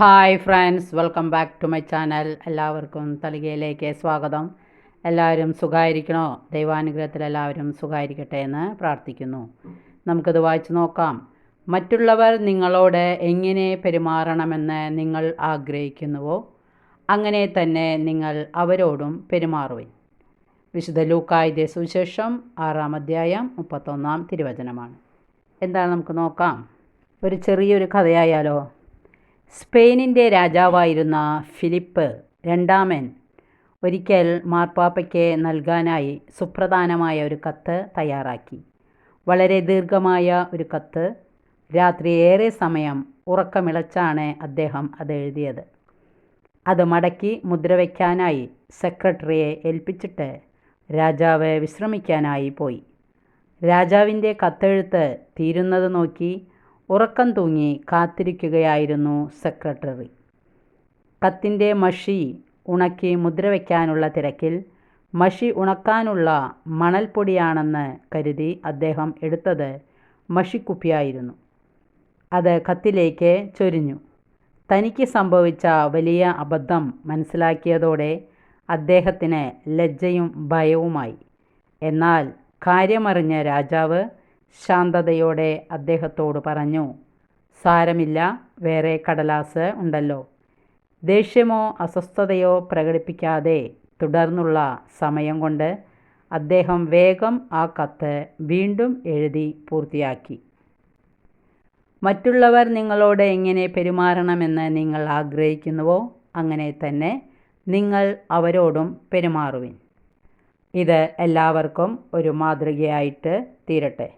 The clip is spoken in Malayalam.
Hi friends welcome back to my channel എല്ലാവർക്കും തളികയിലേക്ക് സ്വാഗതം. എല്ലാവരും സുഖമായിരിക്കണോ ദൈവാനുഗ്രഹത്തിൽ എല്ലാവരും സുഖമായിരിക്കട്ടെ എന്ന് പ്രാർത്ഥിക്കുന്നു. നമുക്കത് വായിച്ചു നോക്കാം. മറ്റുള്ളവർ നിങ്ങളോട് എങ്ങനെ പെരുമാറണമെന്ന് നിങ്ങൾ ആഗ്രഹിക്കുന്നുവോ അങ്ങനെ തന്നെ നിങ്ങൾ അവരോടും പെരുമാറുവിൻ. വിശുദ്ധ ലൂക്കായുടെ സുവിശേഷം ആറാം അധ്യായം മുപ്പത്തൊന്നാം തിരുവചനമാണ്. എന്താണ് നമുക്ക് നോക്കാം. ഒരു ചെറിയൊരു കഥയായാലോ? സ്പെയിനിന്റെ രാജാവായിരുന്ന ഫിലിപ്പ് രണ്ടാമൻ ഒരിക്കൽ മാർപ്പാപ്പയ്ക്ക് നൽകാനായി സുപ്രധാനമായ ഒരു കത്ത് തയ്യാറാക്കി. വളരെ ദീർഘമായ ഒരു കത്ത്. രാത്രി ഏറെ സമയം ഉറക്കമിളച്ചാണ് അദ്ദേഹം അത് എഴുതിയത്. അത് മടക്കി മുദ്ര വയ്ക്കാനായി സെക്രട്ടറിയെ ഏൽപ്പിച്ചിട്ട് രാജാവ് വിശ്രമിക്കാനായി പോയി. രാജാവിന്റെ കത്തെഴുത്ത് തീരുന്നത് നോക്കി ഉറക്കം തൂങ്ങി കാത്തിരിക്കുകയായിരുന്നു സെക്രട്ടറി. കത്തിന്റെ മഷി ഉണക്കി മുദ്ര വയ്ക്കാനുള്ള തിരക്കിൽ മഷി ഉണക്കാനുള്ള മണൽപ്പൊടിയാണെന്ന് കരുതി അദ്ദേഹം എടുത്തത് മഷിക്കുപ്പിയായിരുന്നു. അത് കത്തിലേക്ക് ചൊരിഞ്ഞു. തനിക്ക് സംഭവിച്ച വലിയ അബദ്ധം മനസ്സിലാക്കിയതോടെ അദ്ദേഹത്തിന് ലജ്ജയും ഭയവുമായി. എന്നാൽ കാര്യമറിഞ്ഞ രാജാവ് ശാന്തതയോടെ അദ്ദേഹത്തോട് പറഞ്ഞു സാരമില്ല വേറെ കടലാസ് ഉണ്ടല്ലോ. ദേഷ്യമോ അസ്വസ്ഥതയോ പ്രകടിപ്പിക്കാതെ തുടർന്നുള്ള സമയം കൊണ്ട് അദ്ദേഹം വേഗം ആ കത്ത് വീണ്ടും എഴുതി പൂർത്തിയാക്കി. മറ്റുള്ളവർ നിങ്ങളോട് എങ്ങനെ പെരുമാറണമെന്ന് നിങ്ങൾ ആഗ്രഹിക്കുന്നുവോ അങ്ങനെ തന്നെ നിങ്ങൾ അവരോടും പെരുമാറുവിൻ. ഇത് എല്ലാവർക്കും ഒരു മാതൃകയായിട്ട് തീരട്ടെ.